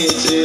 হয়েছে।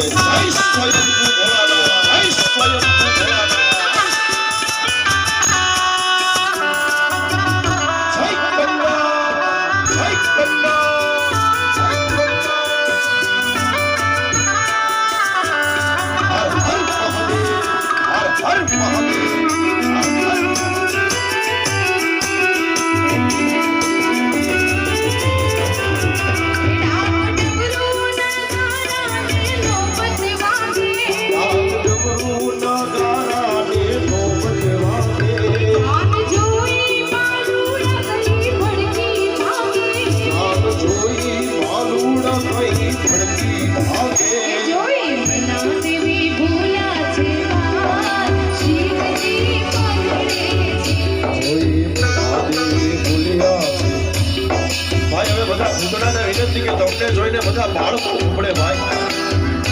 બધા ભૂતડાને વિનંતી કે તમને જોઈને બધા બાળકો ઉપડે ભાઈ.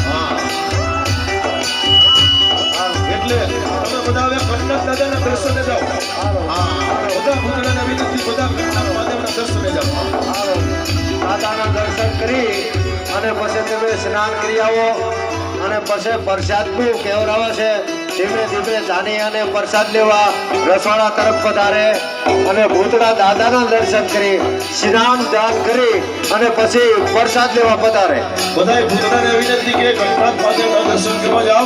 હા. એટલે તમે બધા હવે કન્નડ દાદાના દર્શને જાઓ. હા, બધા ભૂતડાને વિનંતી, બધા કન્નડ મહાદેવના દર્શને જાઓ. દાદાના દર્શન કરી અને પછી તમે સ્નાન કરી આવો અને પછી પ્રસાદ પ્રસાદનું કેવરાવે છે. ધીમે ધીમે જાની પ્રસાદ લેવા રસોડા તરફ પધારે અને ભૂતળા દાદાના દર્શન કરી શ્રીરામ દાન કરી અને પછી પ્રસાદ લેવા પધારે. બધાય ભૂતડાને વિનંતી કે કન્નડ મહાદેવના દર્શન કરવા જાઓ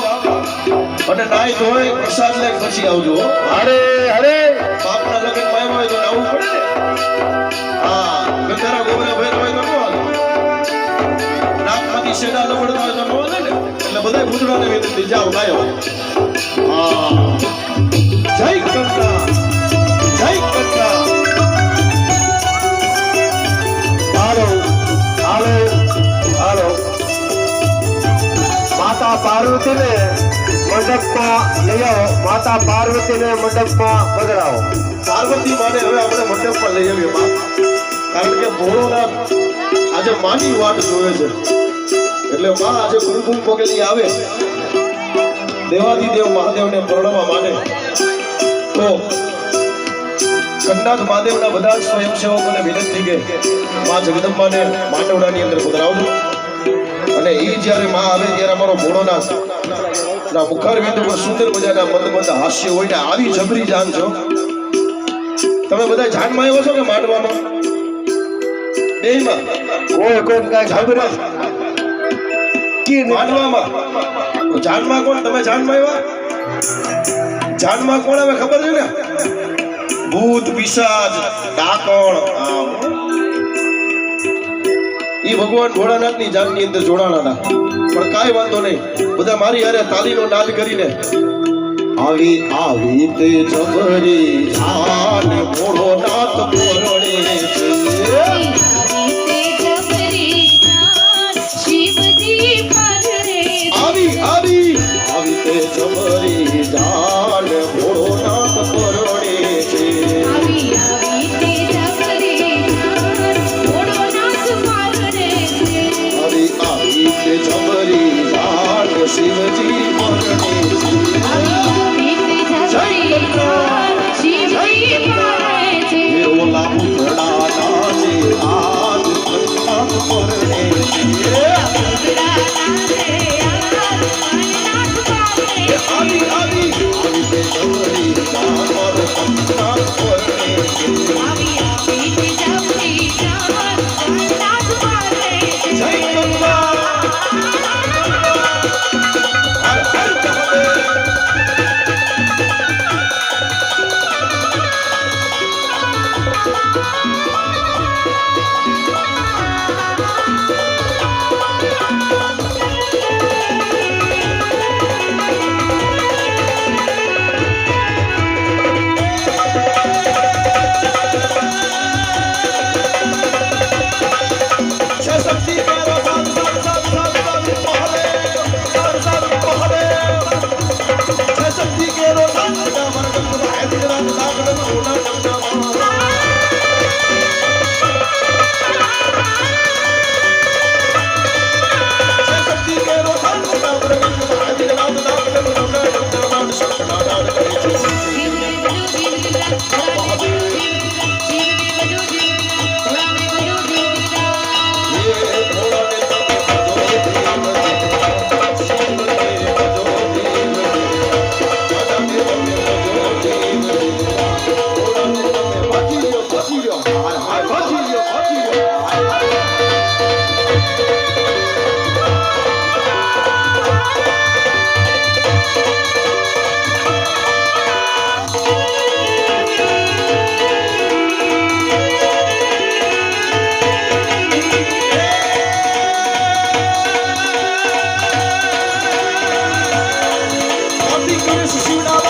અને નાઈ ધોઈ પ્રસાદ લઈ પછી આવજો. હરે હરે! બાપના લગ્નમાં આવ્યા હોય તો નાવું પડે ને? હા ગંધારા ગોબરા ભેર હોય તો ન નાકમાંથી શેડા લબડતા તો ન ને? એટલે બધાય ભૂતડાને વિનંતી જાઓ ગાયો હા. જય કંકા જય કંકા હાલો. હાલો. હાલો. માતા પાર્વતીને મંડપમાં લઈ આવો. માતા પાર્વતીને મંડપમાં પધરાવો. પાર્વતી માને હવે આપણે મંડપ પર લઈ આવીએ કારણ કે ભોળોનાથ આજે માની વાત જોવે છે. એટલે માં આજે ગુરુકુળ પગલી આવે. દેવાદિદેવ મહાદેવને પરણવા માટે. તો કન્નાથ મહાદેવના બધા જ સ્વયંસેવકોને વિનંતી કે મા જગદંબાને માંડવડાની અંદર પધરાવજો. અને એ જ્યારે માં આવે ત્યારે અમારો ભોળોનાથ ના મુખાર બિંદુ પર સુંદર મજાના મંદ મંદ હાસ્ય હોય ને આવી જબરી જાન છો. તમે બધા જાનમાં આવ્યો છો કે માંડવામાં? બેયમાં? કોઈ કોઈ કાંઈ ખબર કી માંડવામાં જાનમાં કોણ? તમે જાનમાં આવ્યા? જાનમાં કોણ આવે ખબર છે ને? ભૂત, પિશાચ, ડાકણ. ઈ ભગવાન ભોળાનાથની જાનની અંદર જોડાણા પણ કાંઈ વાંધો નહીં. બધા મારી હારે તાલીનો નાદ કરીને, આવી આવી તે જબરી જાન ભોળોનાથ પોરણે Se Jurava.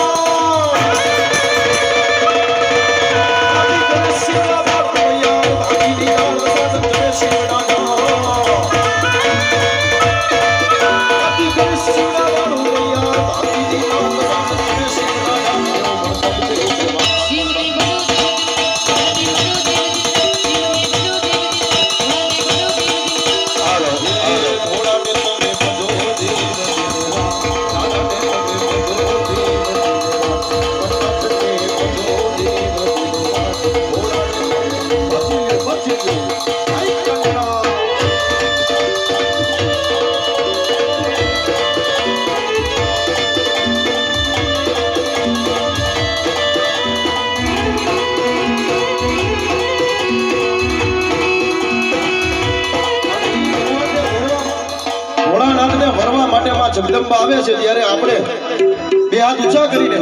માં જગદંબા આવે છે ત્યારે આપણે બે હાથ ઊંચા કરીને,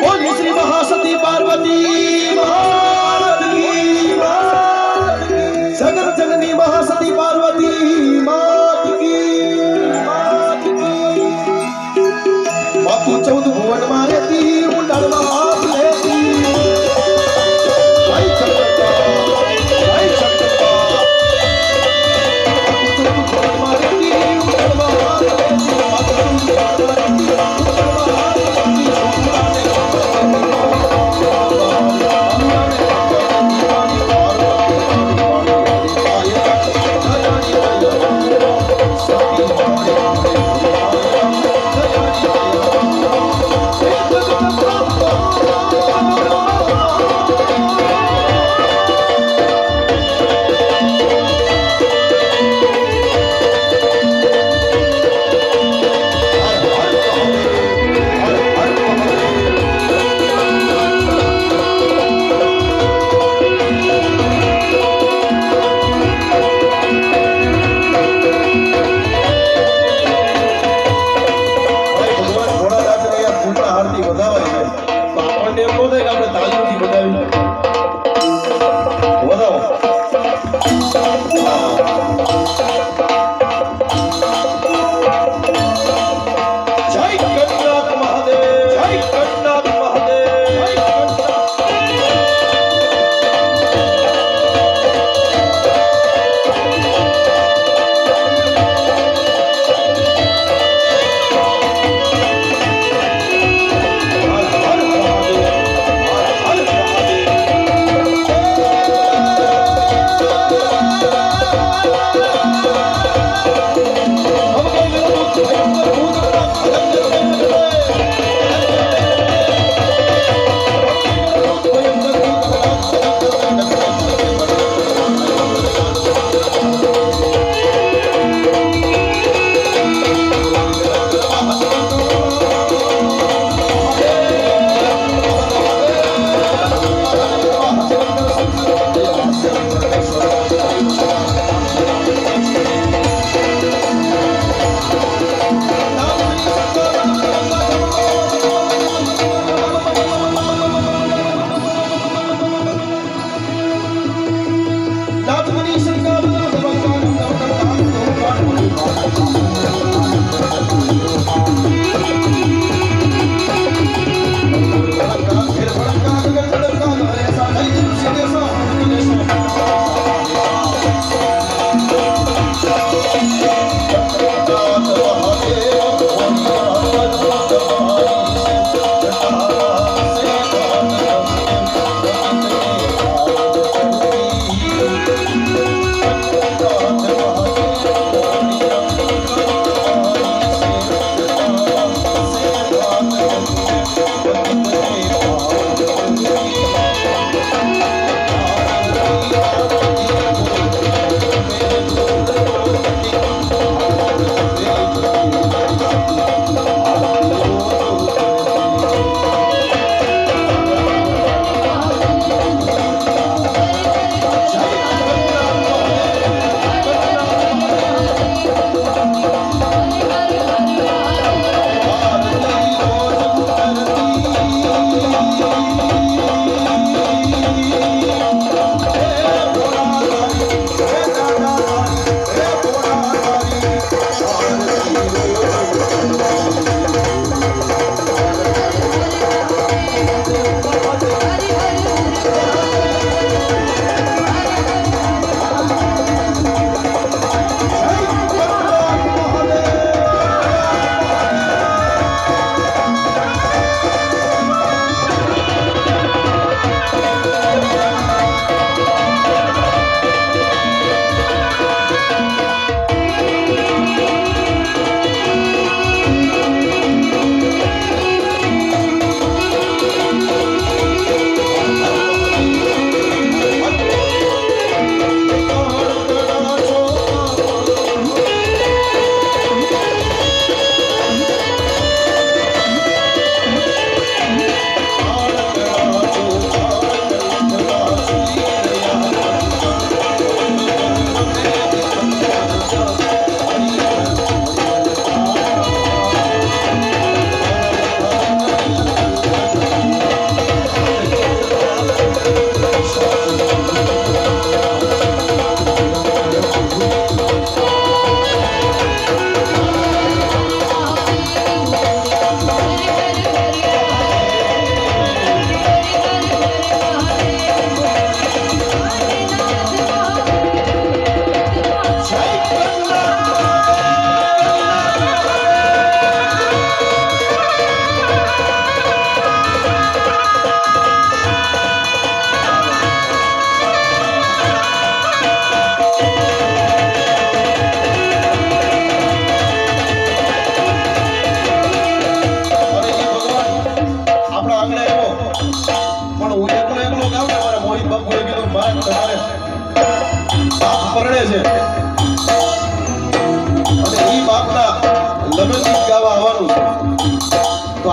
બોલ શ્રી મહાસતી પાર્વતી માત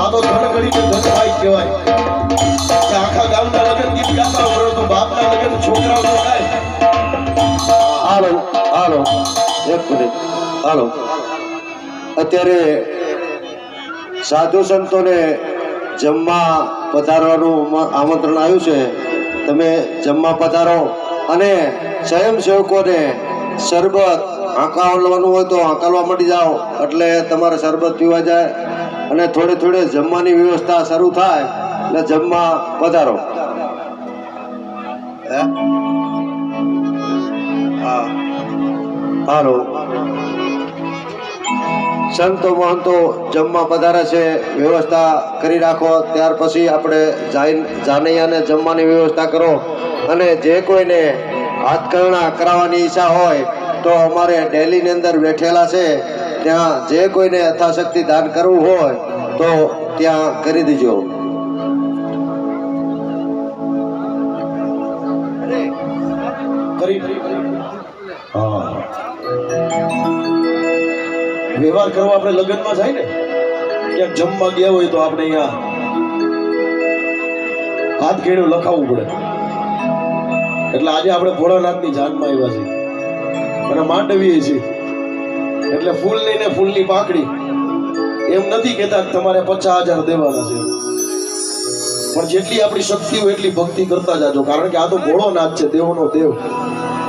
આ તો ધન કરીને ધનભાઈ કહેવાય. કે આખા ગામના લગ્ન ગીત ગાતા હોય તો બાપના લગ્ન છોકરાઓ ગાય. હાલો હાલો, એક મિનિટ. હાલો. અત્યારે સાધુ સંતોને જમવા પધારવાનું આમંત્રણ આવ્યું છે. તમે જમવા પધારો અને સ્વયંસેવકોને શરબત હાંકાવવાનું હોય તો હાંકાલવા મળી જાઓ. એટલે તમારે શરબત પીવા જાય. અને થોડે થોડે જમવાની વ્યવસ્થા શરૂ થાય એટલે જમવા પધારો હાલો. સંતો મહંતો જમવા પધારે છે, વ્યવસ્થા કરી રાખો. ત્યાર પછી આપણે જાનૈયાને જમવાની વ્યવસ્થા કરો. અને જે કોઈને હાથકરણા કરાવવાની ઈચ્છા હોય તો અમારે ડેલીની અંદર બેઠેલા છે. ત્યાં જે કોઈને યથાશક્તિ દાન કરવું હોય, તો ત્યાં કરી દેજો. વ્યવહાર કરવા આપણે લગ્નમાં જાય ને, ક્યાંક જમવા ગયા હોય તો આપણે અહીંયા હાથ ઘેડું લખાવવું પડે. એટલે આજે આપણે ભોળાનાથની જાનમાં આવ્યા છીએ. અને માંડવીએ છીએ. એટલે ફૂલ લઈને ફૂલની પાકડી. એમ નથી કહેતા તમારે પચાસ હજાર દેવાના છે. પણ જેટલી આપણી શક્તિ હોય એટલી ભક્તિ કરતા જાજો. કારણ કે આ તો ભોળો નાથ છે, દેવનો દેવ.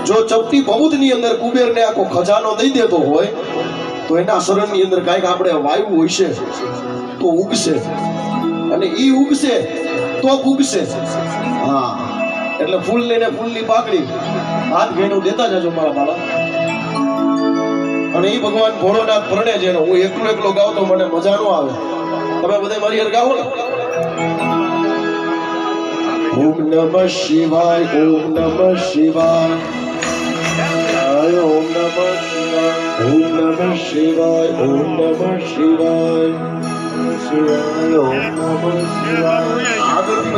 જો ચપટી બહુતની અંદર કુબેરને આખો ખજાનો દઈ દેતો હોય, તો એના શરણની અંદર કાંઈક આપણે વાયુ હોય છે તો ઉગશે. અને ઈ ઉગશે તો ઉગશે હા. એટલે ફૂલ લઈને ફૂલની પાકડી. હાથ ભેણું દેતા જજો મારા બાળા અને એ ભગવાન ભોળોનાથ ભરણે છે હું એકલો એકલો ગાઉં તો મને મજા ન આવે. તમે બધા મારી હાર ગાઓ ને. ઓમ નમઃ શિવાય, ઓમ નમઃ શિવાય. ઓમ નમઃ ઓમ નમઃ શિવાય, ઓમ નમઃ શિવાય. શિવાય, ઓમ નમઃ શિવાય.